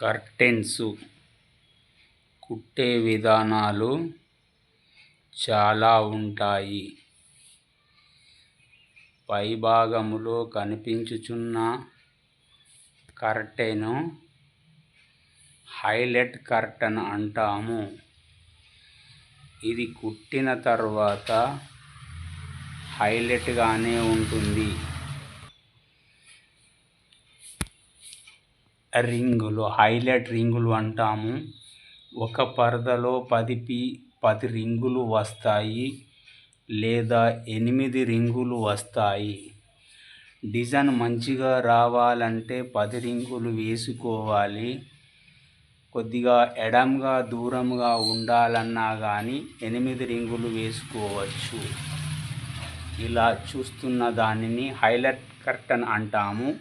Curtains కుట్టే విధానాలు చాలా ఉంటాయి. పైభాగములో కనిపించుచున్న కర్టెను హైలైట్ కర్టన్ అంటాము. ఇది కుట్టిన తర్వాత హైలైట్గానే ఉంటుంది. రింగులు హైలైట్ రింగులు అంటాము. ఒక పరదలో పది పీ పది రింగులు వస్తాయి లేదా ఎనిమిది రింగులు వస్తాయి. డిజైన్ మంచిగా రావాలంటే పది రింగులు వేసుకోవాలి. కొద్దిగా ఎడంగా దూరంగా ఉండాలన్నా కానీ ఎనిమిది రింగులు వేసుకోవచ్చు. ఇలా చూస్తున్న దానిని హైలైట్ కర్టన్ అంటాము.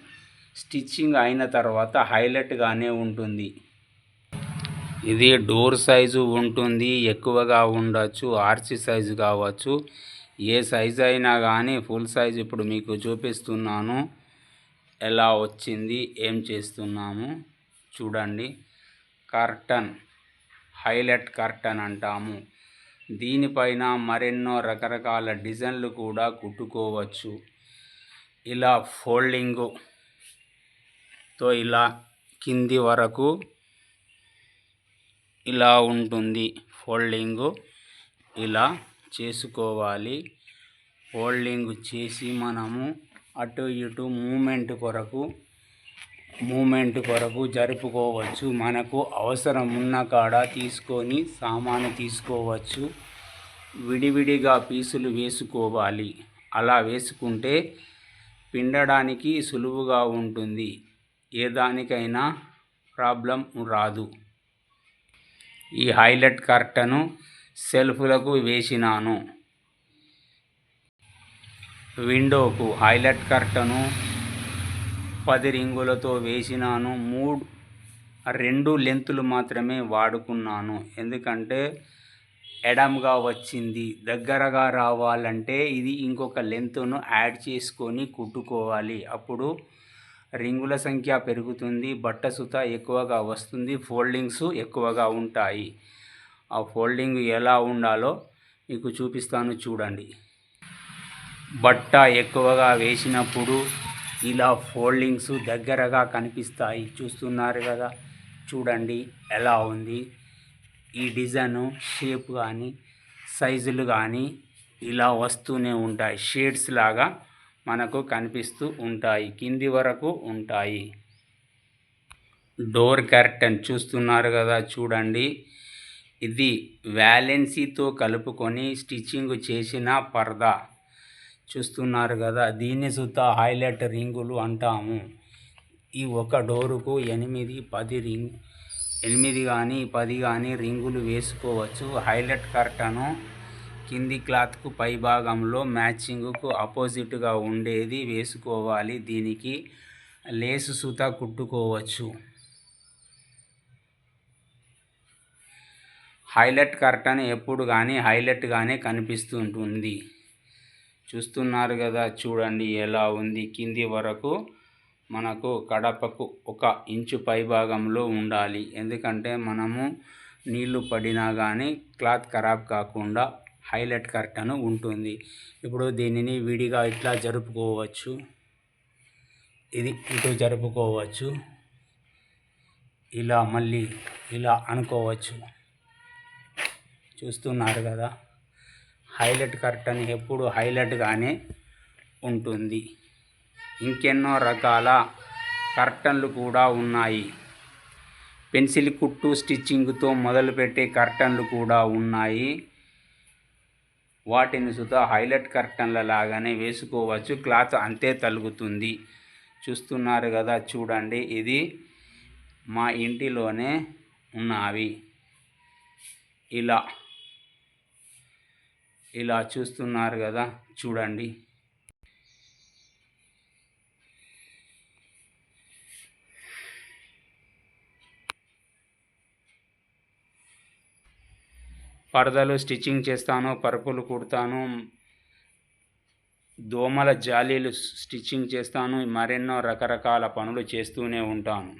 స్టిచ్చింగ్ అయిన తర్వాత హైలైట్గానే ఉంటుంది. ఇది డోర్ సైజు ఉంటుంది ఎక్కువగా ఉండొచ్చు ఆర్చి సైజు కావచ్చు. ఏ సైజు అయినా కానీ ఫుల్ సైజు ఇప్పుడు మీకు చూపిస్తున్నాను. ఎలా వచ్చింది ఏం చేస్తున్నాము చూడండి. కర్టన్ హైలైట్ కర్టన్ అంటాము. దీనిపైన మరెన్నో రకరకాల డిజైన్లు కూడా కుట్టుకోవచ్చు. ఇలా ఫోల్డింగు తో ఇలా కింది వరకు ఇలా ఉంటుంది ఫోల్డింగు. ఇలా చేసుకోవాలి. ఫోల్డింగ్ చేసి మనము అటు ఇటు మూమెంట్ కొరకు మూమెంట్ కొరకు జరుపుకోవచ్చు. మనకు అవసరం ఉన్న కాడ తీసుకొని సామాను తీసుకోవచ్చు. విడివిడిగా పీసులు వేసుకోవాలి. అలా వేసుకుంటే పిండడానికి సులువుగా ఉంటుంది. ఏ దానికైనా ప్రాబ్లం రాదు. ఈ హైలైట్ కర్టను సెల్ఫ్లకు వేసినాను. విండోకు హైలైట్ కర్టను పది రింగులతో వేసినాను. మూడు రెండు లెంతులు మాత్రమే వాడుకున్నాను. ఎందుకంటే ఎడమ్గా వచ్చింది. దగ్గరగా రావాలంటే ఇది ఇంకొక లెంతును యాడ్ చేసుకొని కుట్టుకోవాలి. అప్పుడు రింగుల సంఖ్య పెరుగుతుంది బట్ట సుత ఎక్కువగా వస్తుంది ఫోల్డింగ్స్ ఎక్కువగా ఉంటాయి. ఆ ఫోల్డింగ్ ఎలా ఉండాలో మీకు చూపిస్తాను చూడండి. బట్ట ఎక్కువగా వేసినప్పుడు ఇలా ఫోల్డింగ్స్ దగ్గరగా కనిపిస్తాయి. చూస్తున్నారు కదా? చూడండి ఎలా ఉంది. ఈ డిజైను షేప్ కానీ సైజులు కానీ ఇలా వస్తూనే ఉంటాయి. షేడ్స్ లాగా మనకు కనిపిస్తూ ఉంటాయి కింది వరకు ఉంటాయి. డోర్ కర్టన్ చూస్తున్నారు కదా చూడండి. ఇది వ్యాలెన్సీతో కలుపుకొని స్టిచ్చింగ్ చేసిన పరదా. చూస్తున్నారు కదా దీన్ని సుత హైలైట్ రింగులు అంటాము. ఈ ఒక డోరుకు ఎనిమిది పది రింగ్ ఎనిమిది కానీ పది కానీ రింగులు వేసుకోవచ్చు. హైలైట్ కర్టను కింది క్లాత్కు పై భాగంలో మ్యాచింగ్కు ఆపోజిట్గా ఉండేది వేసుకోవాలి. దీనికి లేసు సూత కుట్టుకోవచ్చు. హైలైట్ కర్టన్ ఎప్పుడు కానీ హైలైట్గానే కనిపిస్తుంటుంది. చూస్తున్నారు కదా చూడండి ఎలా ఉంది. కింది వరకు మనకు కడపకు ఒక ఇంచు పై భాగంలో ఉండాలి. ఎందుకంటే మనము నీళ్ళు పడినా కానీ క్లాత్ ఖరాబ్ కాకుండా హైలైట్ కర్టన్ ఉంటుంది. ఇప్పుడు దీనిని విడిగా ఇట్లా జరుపుకోవచ్చు. ఇది ఇటు జరుపుకోవచ్చు. ఇలా మళ్ళీ ఇలా అనుకోవచ్చు. చూస్తున్నారు కదా? హైలైట్ కర్టన్ ఎప్పుడు హైలైట్గానే ఉంటుంది. ఇంకెన్నో రకాల కర్టన్లు కూడా ఉన్నాయి. పెన్సిల్ కుట్టు స్టిచ్చింగ్తో మొదలుపెట్టే కర్టన్లు కూడా ఉన్నాయి. వాటిని సుతా హైలైట్ కర్టన్ల లాగానే వేసుకోవచ్చు. క్లాత్ అంతే తలుగుతుంది. చూస్తున్నారు కదా చూడండి. ఇది మా ఇంటిలోనే ఉన్నవి. ఇలా. ఇలా చూస్తున్నారు కదా చూడండి. పరదలు స్టిచ్చింగ్ చేస్తాను పరుపులు కుడతాను దోమల జాలీలు స్టిచ్చింగ్ చేస్తాను మరెన్నో రకరకాల పనులు చేస్తూనే ఉంటాను.